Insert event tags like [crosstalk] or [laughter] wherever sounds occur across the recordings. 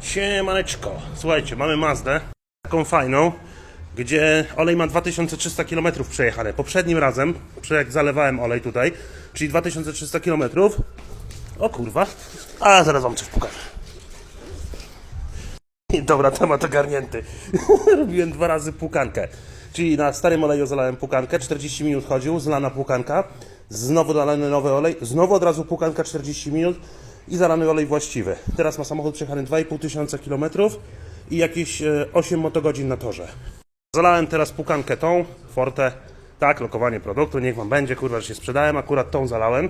Siemaneczko. Słuchajcie, mamy Mazdę, taką fajną, gdzie olej ma 2300 km przejechane. Poprzednim razem, jak zalewałem olej tutaj, czyli 2300 km. O kurwa. A, zaraz wam coś pokażę. Dobra, temat ogarnięty. [laughs] Robiłem dwa razy płukankę. Czyli na starym oleju zalałem płukankę, 40 minut chodził, zlana płukanka, znowu dolany nowy olej, znowu od razu płukanka 40 minut i zalany olej właściwy. Teraz ma samochód przejechany 2,5 tysiąca kilometrów i jakieś e, 8 motogodzin na torze. Zalałem teraz płukankę tą, Forte, tak, lokowanie produktu, niech wam będzie, kurwa, że się sprzedałem, akurat tą zalałem.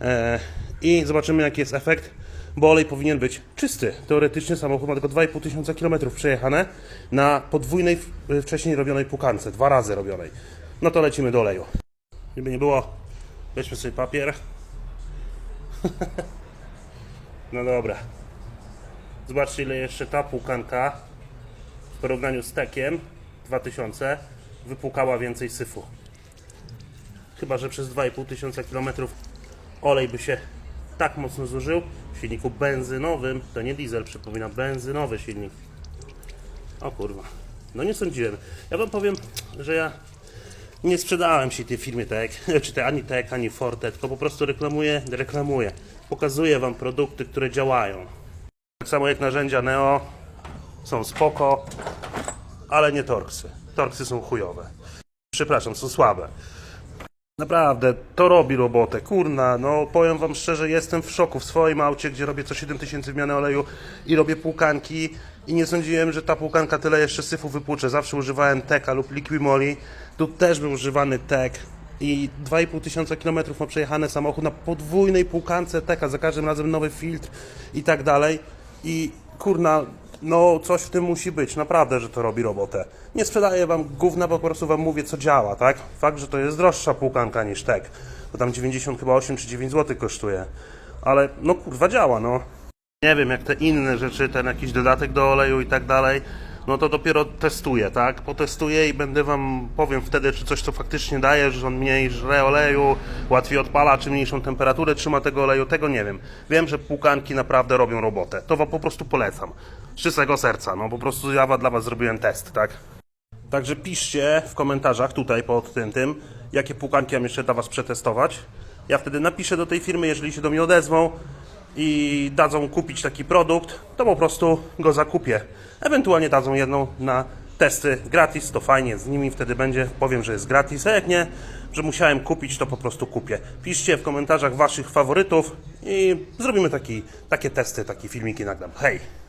E, I zobaczymy jaki jest efekt, bo olej powinien być czysty. Teoretycznie samochód ma tylko 2,5 tysiąca kilometrów przejechane na podwójnej w- wcześniej robionej pukance, dwa razy robionej. No to lecimy do oleju. Gdyby nie było, weźmy sobie papier. [laughs] no dobra. Zobaczcie ile jeszcze ta pukanka w porównaniu z tekiem 2000 wypłukała więcej syfu. Chyba, że przez 2,5 tysiąca kilometrów olej by się tak mocno zużył w silniku benzynowym, to nie diesel, przypomina benzynowy silnik. O kurwa, no nie sądziłem. Ja wam powiem, że ja nie sprzedałem się tej firmie TEK, [laughs] czy te ani TEK, ani Forte, tylko po prostu reklamuję, reklamuję. Pokazuję wam produkty, które działają. Tak samo jak narzędzia Neo są spoko, ale nie Torksy. Torksy są chujowe. Przepraszam, są słabe. Naprawdę, to robi robotę. Kurna, no powiem wam szczerze, jestem w szoku. W swoim aucie, gdzie robię co 7000 wymiany oleju i robię płukanki i nie sądziłem, że ta płukanka tyle jeszcze syfu wypłucze. Zawsze używałem teka lub liquimoli. Tu też był używany tek i 2,5 tysiąca kilometrów ma przejechany samochód na podwójnej płukance teka, za każdym razem nowy filtr i tak dalej. I kurna, no coś w tym musi być, naprawdę, że to robi robotę. Nie sprzedaję wam gówna, po prostu wam mówię, co działa, tak? Fakt, że to jest droższa płukanka niż tek, bo tam 90 chyba 8 czy 9 zł kosztuje. Ale no kurwa działa, no. Nie wiem, jak te inne rzeczy, ten jakiś dodatek do oleju i tak dalej, no to dopiero testuję, tak? Potestuję i będę wam, powiem wtedy, czy coś to faktycznie daje, że on mniej żre oleju, łatwiej odpala, czy mniejszą temperaturę trzyma tego oleju, tego nie wiem. Wiem, że płukanki naprawdę robią robotę. To wam po prostu polecam. Z czystego serca, no po prostu ja dla was zrobiłem test, tak? Także piszcie w komentarzach tutaj pod tym, tym jakie płukanki mam jeszcze dla Was przetestować. Ja wtedy napiszę do tej firmy, jeżeli się do mnie odezwą i dadzą kupić taki produkt, to po prostu go zakupię. Ewentualnie dadzą jedną na testy gratis, to fajnie, z nimi wtedy będzie, powiem, że jest gratis, a jak nie, że musiałem kupić, to po prostu kupię. Piszcie w komentarzach Waszych faworytów i zrobimy taki, takie testy, takie filmiki nagram. Hej!